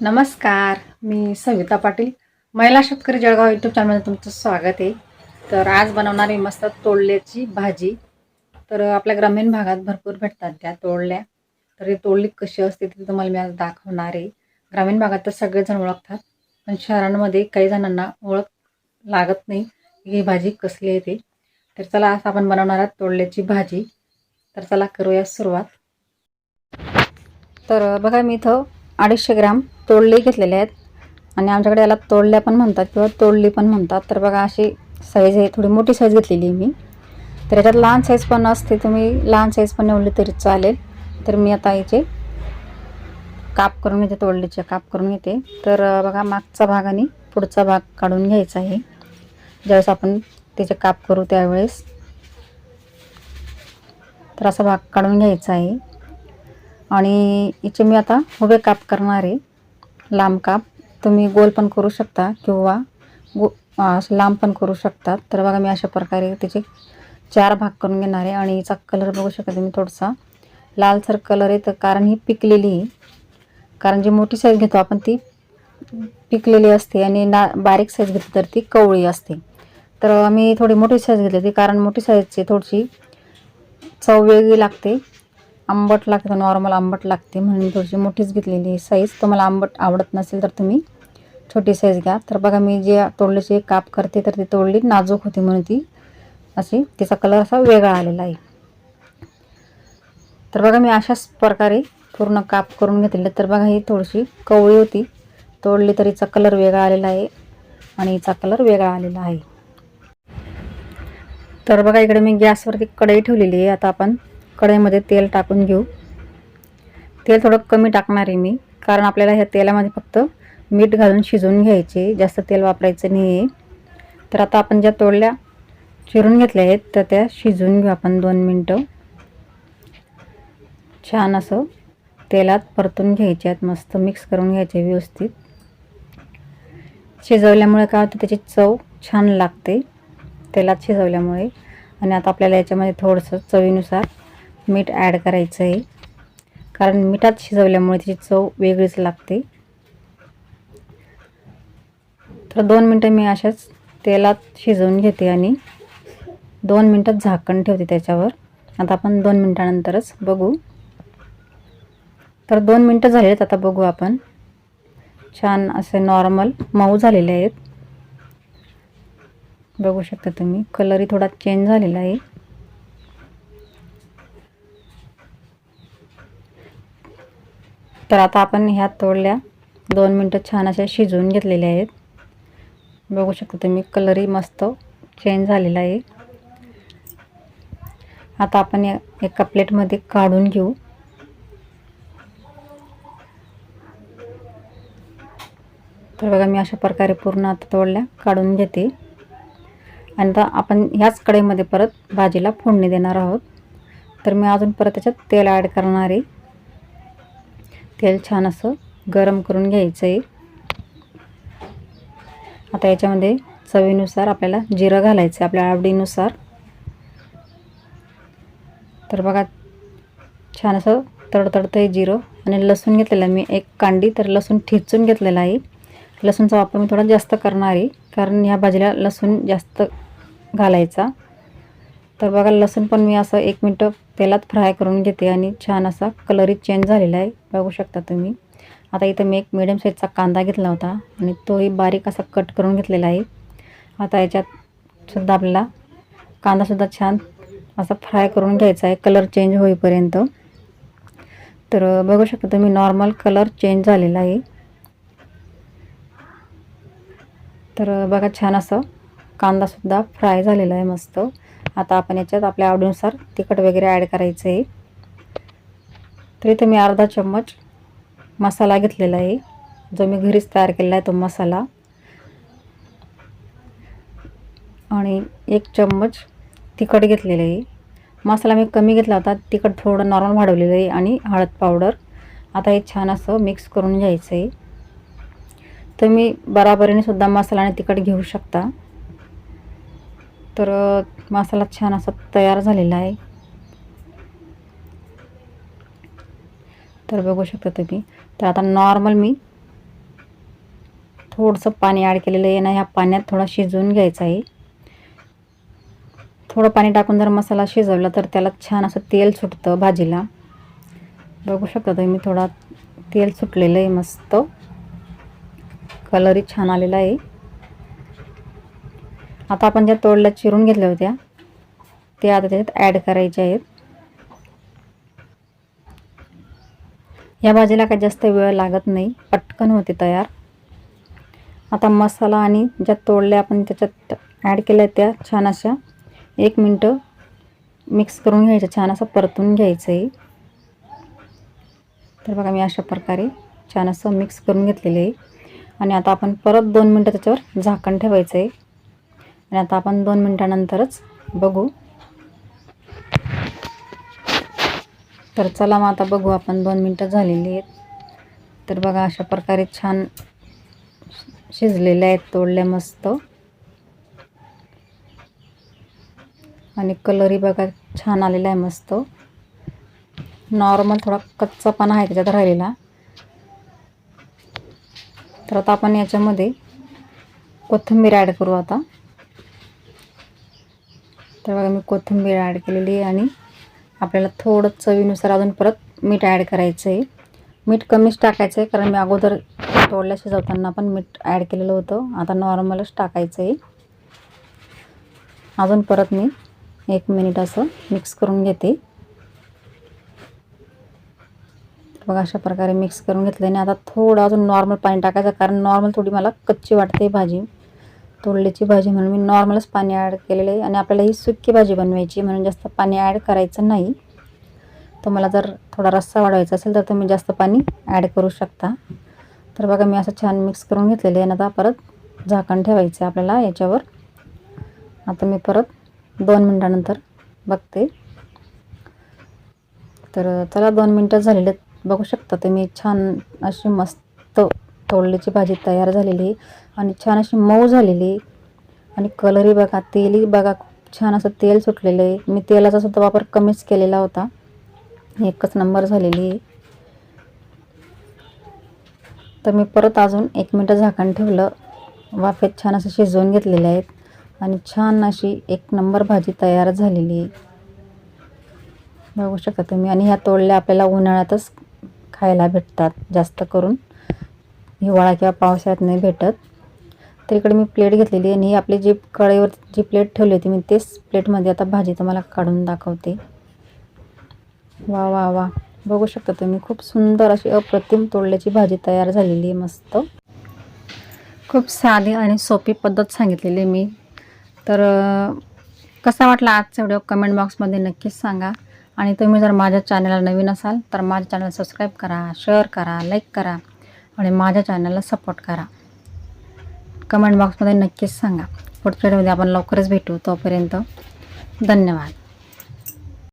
नमस्कार मी सविता पाटील. महिला शेतकरी जळगाव यूट्यूब चॅनलमध्ये तुमचं स्वागत आहे. तर आज बनवणार आहे मस्त तोडल्याची भाजी. तर आपल्या ग्रामीण भागात भरपूर भेटतात त्या तोडल्या. तर ही तोडली कशी असते ती तुम्हाला मी आज दाखवणार आहे. ग्रामीण भागात तर सगळेजण ओळखतात पण शहरांमध्ये काही जणांना ओळख लागत नाही ही भाजी कसली आहे ते. तर चला आज आपण बनवणार आहोत तोडल्याची भाजी. तर चला करूया सुरुवात. तर बघा मी इथं अडीचशे ग्राम तोडले घेतलेले आहेत. आणि आमच्याकडे याला तोडल्या पण म्हणतात किंवा तोडली पण म्हणतात. तर बघा अशी साईज आहे. थोडी मोठी साईज घेतलेली आहे मी. तर याच्यात लहान साईज पण असते. तुम्ही लहान साईज पण निवडली तरी चालेल. तर मी आता याचे काप करून घेते तोडलीचे काप करून घेते. तर बघा मागचा भाग आणि पुढचा भाग काढून घ्यायचा आहे. ज्यावेळेस आपण त्याचे काप करू त्यावेळेस तर असा भाग काढून घ्यायचा आहे. आणि याचे मी आता उभे काप करणार आहे. लांब काप. तुम्ही गोल पण करू शकता किंवा गो असं लांब पण करू शकतात तर बघा मी अशा प्रकारे त्याचे चार भाग करून घेणार आहे आणि याचा कलर बघू शकता तुम्ही थोडासा. लालसर कलर आहे तर कारण ही पिकलेली आहे. कारण जी मोठी साईज घेतो आपण ती पिकलेली असते आणि ना बारीक साईज घेतली तर ती कवळी असते. तर मी थोडी मोठी साईज घेतली होती कारण मोठी साईजची थोडीशी चव वेगळी लागते. आंबट लागतं नॉर्मल आंबट लागते म्हणून थोडीशी मोठीच घेतलेली साईज तुम्हाला आंबट आवडत नसेल तर तुम्ही छोटी साईज घ्या. तर बघा मी जे तोडल्याचे काप करते तर ती तोडली नाजूक होती म्हणून ती अशी तिचा कलर असा वेगळा आलेला आहे. तर बघा मी अशाच प्रकारे पूर्ण काप करून घेतलेलं तर बघा ही थोडीशी कवळी होती. तोडली तर हिचा कलर वेगळा आलेला आहे आणि हिचा कलर वेगळा आलेला आहे. तर बघा इकडे मी गॅसवरती कढई ठेवलेली आहे. आता आपण कढईमध्ये तेल टाकून घेऊ. तेल थोडं कमी टाकणार आहे मी कारण आपल्याला ह्या तेलामध्ये फक्त मीठ घालून शिजवून घ्यायचे जास्त तेल वापरायचं नाही आहे तर आता आपण ज्या तोडल्या चिरून घेतल्या आहेत तर त्या शिजवून घेऊ आपण दोन मिनटं. छान असं तेलात परतून घ्यायचे आहेत मस्त मिक्स करून घ्यायचे व्यवस्थित. शिजवल्यामुळे काय होतं त्याची चव छान लागते तेलात शिजवल्यामुळे. आणि आता आपल्याला याच्यामध्ये थोडंसं चवीनुसार मीठ ॲड करायचं आहे. कारण मिठात शिजवल्यामुळे त्याची चव वेगळीच लागते. तर दोन मिनटं मी अशाच तेलात शिजवून घेते आणि दोन मिनटात झाकण ठेवते त्याच्यावर. आता आपण दोन मिनटानंतरच बघू. तर दोन मिनटं झाले आहेत आता बघू आपण. छान असे नॉर्मल मऊ झालेले आहेत. बघू शकता तुम्ही. कलरही थोडा चेंज झालेला आहे. तर आता आपण ह्या तोडल्या दोन मिनटं छान अशा शिजवून घेतलेल्या आहेत. बघू शकता तुम्ही कलरही मस्त चेंज झालेला आहे. आता आपण एका प्लेटमध्ये काढून घेऊ. तर बघा मी अशा प्रकारे पूर्ण आता तोडल्या काढून घेते. आणि आता आपण ह्याच कढईमध्ये परत भाजीला फोडणी देणार आहोत. तर मी अजून परत त्याच्यात तेल ॲड करणार आहे. तेल छान असं गरम करून घ्यायचं आहे आता याच्यामध्ये चवीनुसार आपल्याला जिरं घालायचं आहे आपल्या आवडीनुसार. तर बघा छान असं तडतडतं आहे जिरं. आणि लसूण घेतलेलं आहे मी एक कांडी तर लसूण ठिचून घेतलेला आहे. लसूणचा वापर मी थोडा जास्त करणार आहे कारण ह्या भाजीला लसूण जास्त घालायचा. तर बघा लसूण पण मी असं एक मिनटं तेलात फ्राय करून घेते आणि छान असा कलरही चेंज झालेला आहे बघू शकता तुम्ही. आता इथं मी एक मिडियम साईजचा कांदा घेतला होता आणि तोही बारीक असा कट करून घेतलेला आहे. आता याच्यात सुद्धा आपल्याला कांदासुद्धा छान असा फ्राय करून घ्यायचा आहे कलर चेंज होईपर्यंत. तर बघू शकता तुम्ही नॉर्मल कलर चेंज झालेला आहे. तर बघा छान असं कांदासुद्धा फ्राय झालेला आहे मस्त. आता आपण याच्यात आपल्या आवडीनुसार तिखट वगैरे ॲड करायचं आहे तर इथं मी अर्धा चम्मच मसाला घेतलेला आहे. जो मी घरीच तयार केलेला आहे तो मसाला. आणि एक चम्मच तिखट घेतलेलं आहे. मसाला मी कमी घेतला होता तिखट थोडं नॉर्मल वाढवलेलं आहे आणि हळद पावडर आता हे छान असं मिक्स करून घ्यायचं आहे तुम्ही बराबरीने सुद्धा मसाला आणि तिखट घेऊ शकता. तर मसाला छान असा तयार झालेला आहे. तर बघू शकता तुम्ही. तर आता नॉर्मल मी थोडंसं पाणी ॲड केलेलं आहे ना ह्या पाण्यात थोडा शिजवून घ्यायचा आहे. थोडं पाणी टाकून जर मसाला शिजवला तर त्याला छान असं तेल सुटतं भाजीला. बघू शकता तुम्ही थोडा तेल सुटलेलं आहे मस्त. कलरही छान आलेला आहे. आता आपण ज्या तोडल्या चिरून घेतल्या होत्या ते आता त्याच्यात ॲड करायचे आहेत. या भाजीला काही जास्त वेळ लागत नाही पटकन होते तयार. आता मसाला आणि ज्या तोडल्या आपण त्याच्यात ॲड केल्या त्या छान अशा एक मिनटं मिक्स करून घ्यायचं छान असं परतून घ्यायचं आहे तर बघा मी अशा प्रकारे छान असं मिक्स करून घेतलेलं आहे. आणि आता आपण परत दोन मिनटं त्याच्यावर झाकण ठेवायचं आहे आणि आता आपण दोन मिनटानंतरच बघू. तर चला मग आता बघू आपण दोन मिनटं झालेली आहेत. तर बघा अशा प्रकारे छान शिजलेल्या आहेत तोडल्या मस्त. आणि कलरही बघा छान आलेला आहे मस्त. नॉर्मल थोडा कच्चापणा आहे त्याच्यात राहिलेला. तर आता आपण याच्यामध्ये कोथिंबीर ॲड करू आता. तर बघा मी कोथिंबीर ॲड केलेली आहे आणि आपल्याला थोडं चवीनुसार अजून परत मीठ ॲड करायचं आहे मीठ कमीच टाकायचं आहे कारण मी अगोदर तोडल्या शिजवताना पण मीठ ॲड केलेलं होतं. आता नॉर्मलच टाकायचं आहे अजून परत मी एक मिनिट असं मिक्स करून घेते. बघा अशा प्रकारे मिक्स करून घेतलं आणि आता थोडं अजून नॉर्मल पाणी टाकायचं कारण नॉर्मल थोडी मला कच्ची वाटते भाजी. तोडल्याची भाजी म्हणून मी नॉर्मलच पाणी ॲड केलेलं आहे. आणि आपल्याला ही सुकी भाजी बनवायची म्हणून जास्त पाणी ॲड करायचं नाही. तुम्हाला जर थोडा रस्सा वाढवायचा असेल तर तुम्ही जास्त पाणी ॲड करू शकता. तर बघा मी असं छान मिक्स करून घेतलेलं आहे. आणि आता परत झाकण ठेवायचं आहे आपल्याला याच्यावर. आता मी परत दोन मिनटानंतर बघते. तर चला दोन मिनटं झालेले बघू शकता तुम्ही छान अशी मस्त तोडल्याची भाजी तयार झालेली आहे. आणि छान अशी मऊ झालेली आणि कलरही बघा तेलही बघा छान असं तेल सुटलेलं आहे. मी तेलाचा सुद्धा वापर कमीच केलेला होता. एकच नंबर झालेली आहे. तर मी परत अजून एक मिनटं झाकण ठेवलं. वाफेत छान असं शिजवून घेतलेले आहेत. आणि छान अशी एक नंबर भाजी तयार झालेली आहे. बघू शकता तुम्ही. आणि ह्या तोडल्या आपल्याला उन्हाळ्यातच खायला भेटतात जास्त करून. हिवाळा किंवा पावसाळ्यात नाही भेटत. तर इकडे मी प्लेट घेतलेली आहे आणि आपली जी कढईवर जी प्लेट ठेवली होती मी तेच प्लेटमध्ये आता भाजी तुम्हाला काढून दाखवते. वा वा वा. बघू शकता तुम्ही खूप सुंदर अशी अप्रतिम तोडल्याची भाजी तयार झालेली आहे मस्त. खूप साधी आणि सोपी पद्धत सांगितलेली मी. तर कसा वाटला आजचा व्हिडिओ कमेंट बॉक्समध्ये नक्कीच सांगा. आणि तुम्ही जर माझ्या चॅनलला नवीन असाल तर माझ्या चॅनल सबस्क्राईब करा शेअर करा लाईक करा आणि माझ्या चॅनलला सपोर्ट करा. कमेंट बॉक्समध्ये नक्कीच सांगा. पुढच्या व्हिडिओमध्ये आपण लवकरच भेटू. तोपर्यंत धन्यवाद.